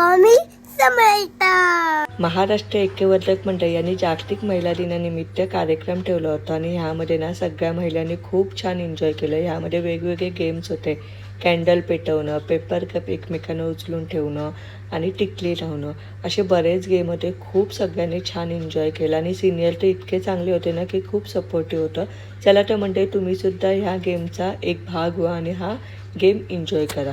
स्वामी समर्थ. महाराष्ट्र ऐक्यवर्धक मंडळ यांनी जागतिक महिला दिनानिमित्त कार्यक्रम ठेवला होता आणि ह्यामध्ये ना सगळ्या महिलांनी खूप छान एन्जॉय केलं. ह्यामध्ये वेगवेगळे गेम्स होते. कॅन्डल पेटवणं पेपर कप एकमेकांना उचलून ठेवणं आणि टिकली लावणं. असे बरेच गेम होते. खूप सगळ्यांनी छान एन्जॉय केलं आणि सिनियर तर इतके चांगले होते ना की खूप सपोर्टिव्ह होतं. चला तर म्हणते तुम्हीसुद्धा ह्या गेमचा एक भाग व्हा आणि हा गेम एन्जॉय करा.